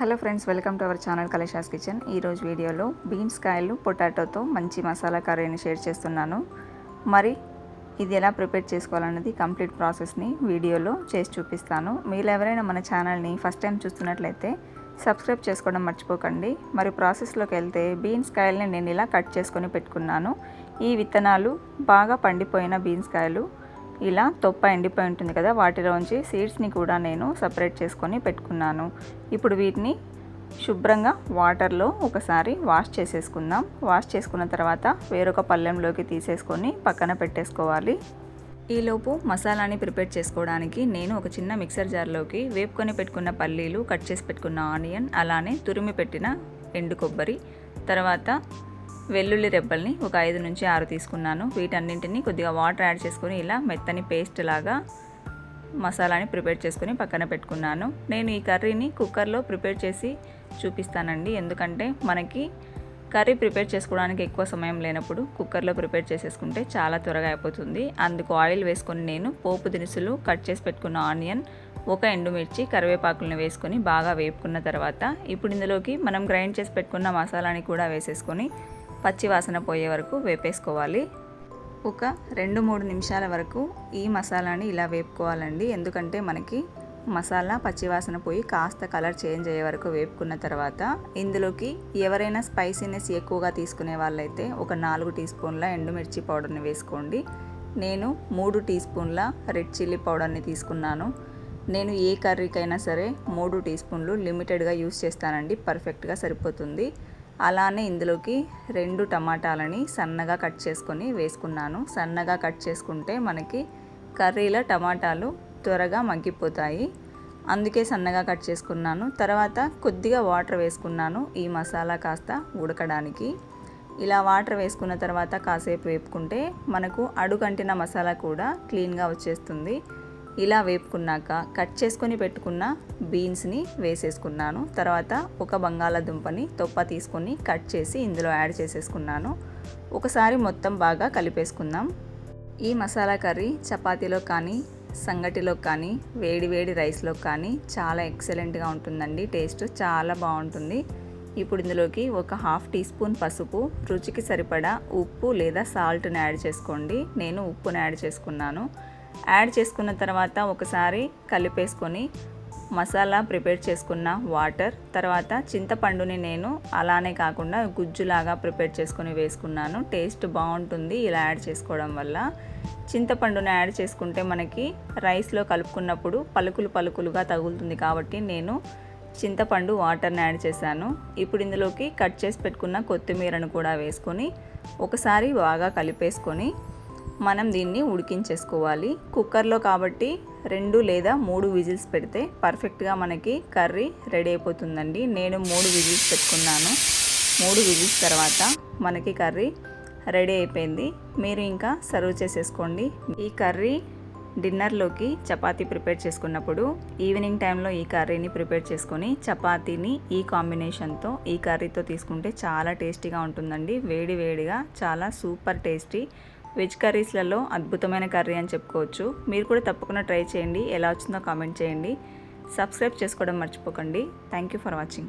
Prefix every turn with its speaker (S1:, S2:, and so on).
S1: Hello friends welcome to our channel Kalesha's kitchen. ఈరోజు వీడియోలో beans కాయలు పొటాటోతో మంచి మసాలా కర్రీని షేర్ చేస్తున్నాను. మరి ఇది ఎలా ప్రిపేర్ చేసుకోవాలన్నది కంప్లీట్ ప్రాసెస్ని వీడియోలో చేసి చూపిస్తాను. మీరు ఎవరైనా మన ఛానల్ని ఫస్ట్ టైం చూస్తున్నట్లయితే సబ్స్క్రైబ్ చేసుకోవడం మర్చిపోకండి. మరి ప్రాసెస్లోకి వెళ్తే బీన్స్ కాయల్ని నేను ఇలా కట్ చేసుకొని పెట్టుకున్నాను. ఈ విత్తనాలు బాగా పండిపోయిన బీన్స్ కాయలు ఇలా తొప్ప ఎండిపోయి ఉంటుంది కదా వాటిలోంచి సీడ్స్ని కూడా నేను సపరేట్ చేసుకొని పెట్టుకున్నాను. ఇప్పుడు వీటిని శుభ్రంగా వాటర్లో ఒకసారి వాష్ చేసేసుకుందాం. వాష్ చేసుకున్న తర్వాత వేరొక పళ్ళెంలోకి తీసేసుకొని పక్కన పెట్టేసుకోవాలి. ఈలోపు మసాలాని ప్రిపేర్ చేసుకోవడానికి నేను ఒక చిన్న మిక్సర్ జార్లోకి వేపుకొని పెట్టుకున్న పల్లీలు కట్ చేసి పెట్టుకున్న ఆనియన్ అలానే తురిమి పెట్టిన ఎండు కొబ్బరి తర్వాత వెల్లుల్లి రెబ్బల్ని ఒక ఐదు నుంచి ఆరు తీసుకున్నాను. వీటన్నింటినీ కొద్దిగా వాటర్ యాడ్ చేసుకొని ఇలా మెత్తని పేస్ట్ లాగా మసాలాని ప్రిపేర్ చేసుకుని పక్కన పెట్టుకున్నాను. నేను ఈ కర్రీని కుక్కర్లో ప్రిపేర్ చేసి చూపిస్తానండి. ఎందుకంటే మనకి కర్రీ ప్రిపేర్ చేసుకోవడానికి ఎక్కువ సమయం లేనప్పుడు కుక్కర్లో ప్రిపేర్ చేసేసుకుంటే చాలా త్వరగా అయిపోతుంది. అందుకు ఆయిల్ వేసుకొని నేను పోపు దినుసులు కట్ చేసి పెట్టుకున్న ఆనియన్ ఒక ఎండుమిర్చి కరివేపాకులను వేసుకొని బాగా వేపుకున్న తర్వాత ఇప్పుడు ఇందులోకి మనం గ్రైండ్ చేసి పెట్టుకున్న మసాలాని కూడా వేసేసుకొని పచ్చి వాసన పోయే వరకు వేపేసుకోవాలి. ఒక రెండు మూడు నిమిషాల వరకు ఈ మసాలాని ఇలా వేపుకోవాలండి. ఎందుకంటే మనకి మసాలా పచ్చివాసన పోయి కాస్త కలర్ చేంజ్ అయ్యే వరకు వేపుకున్న తర్వాత ఇందులోకి ఎవరైనా స్పైసీనెస్ ఎక్కువగా తీసుకునే వాళ్ళైతే ఒక నాలుగు టీ స్పూన్ల ఎండుమిర్చి పౌడర్ని వేసుకోండి. నేను మూడు టీ స్పూన్ల రెడ్ చిల్లీ పౌడర్ని తీసుకున్నాను. నేను ఏ కర్రీకైనా సరే మూడు టీ స్పూన్లు లిమిటెడ్గా యూస్ చేస్తానండి. పర్ఫెక్ట్గా సరిపోతుంది. అలానే ఇందులోకి రెండు టమాటాలని సన్నగా కట్ చేసుకొని వేసుకున్నాను. సన్నగా కట్ చేసుకుంటే మనకి కర్రీలో టమాటాలు త్వరగా మగ్గిపోతాయి. అందుకే సన్నగా కట్ చేసుకున్నాను. తర్వాత కొద్దిగా వాటర్ వేసుకున్నాను ఈ మసాలా కాస్త ఉడకడానికి. ఇలా వాటర్ వేసుకున్న తర్వాత కాసేపు వేపుకుంటే మనకు అడుగంటిన మసాలా కూడా క్లీన్గా వచ్చేస్తుంది. ఇలా వేపుకున్నాక కట్ చేసుకొని పెట్టుకున్న బీన్స్ని వేసేసుకున్నాను. తర్వాత ఒక బంగాళాదుంపని తొప్ప తీసుకొని కట్ చేసి ఇందులో యాడ్ చేసేసుకున్నాను. ఒకసారి మొత్తం బాగా కలిపేసుకుందాం. ఈ మసాలా కర్రీ చపాతీలో కానీ సంగటిలో కానీ వేడి వేడి రైస్లో కానీ చాలా ఎక్సలెంట్గా ఉంటుందండి. టేస్ట్ చాలా బాగుంటుంది. ఇప్పుడు ఇందులోకి ఒక హాఫ్ టీ స్పూన్ పసుపు రుచికి సరిపడా ఉప్పు లేదా సాల్ట్ని యాడ్ చేసుకోండి. నేను ఉప్పుని యాడ్ చేసుకున్నాను. యాడ్ చేసుకున్న తర్వాత ఒకసారి కలిపేసుకొని మసాలా ప్రిపేర్ చేసుకున్న వాటర్ తర్వాత చింతపండుని నేను అలానే కాకుండా గుజ్జులాగా ప్రిపేర్ చేసుకొని వేసుకున్నాను. టేస్ట్ బాగుంటుంది ఇలా యాడ్ చేసుకోవడం వల్ల. చింతపండుని యాడ్ చేసుకుంటే మనకి రైస్లో కలుపుకున్నప్పుడు పలుకులు పలుకులుగా తగులుతుంది కాబట్టి నేను చింతపండు వాటర్ని యాడ్ చేశాను. ఇప్పుడు ఇందులోకి కట్ చేసి పెట్టుకున్న కొత్తిమీరను కూడా వేసుకొని ఒకసారి బాగా కలిపేసుకొని మనం దీన్ని ఉడికించేసుకోవాలి. కుక్కర్లో కాబట్టి రెండు లేదా మూడు విజిల్స్ పెడితే పర్ఫెక్ట్గా మనకి కర్రీ రెడీ అయిపోతుందండి. నేను మూడు విజిల్స్ పెట్టుకున్నాను. మూడు విజిల్స్ తర్వాత మనకి కర్రీ రెడీ అయిపోయింది. మీరు ఇంకా సర్వ్ చేసేసుకోండి. ఈ కర్రీ డిన్నర్లోకి చపాతీ ప్రిపేర్ చేసుకున్నప్పుడు ఈవినింగ్ టైంలో ఈ కర్రీని ప్రిపేర్ చేసుకొని చపాతీని ఈ కాంబినేషన్తో ఈ కర్రీతో తీసుకుంటే చాలా టేస్టీగా ఉంటుందండి. వేడి వేడిగా చాలా సూపర్ టేస్టీ వెజ్ కర్రీస్లలో అద్భుతమైన కర్రీ అని చెప్పుకోవచ్చు. మీరు కూడా తప్పకుండా ట్రై చేయండి. ఎలా వచ్చిందో కామెంట్ చేయండి. సబ్స్క్రైబ్ చేసుకోవడం మర్చిపోకండి. Thank you for watching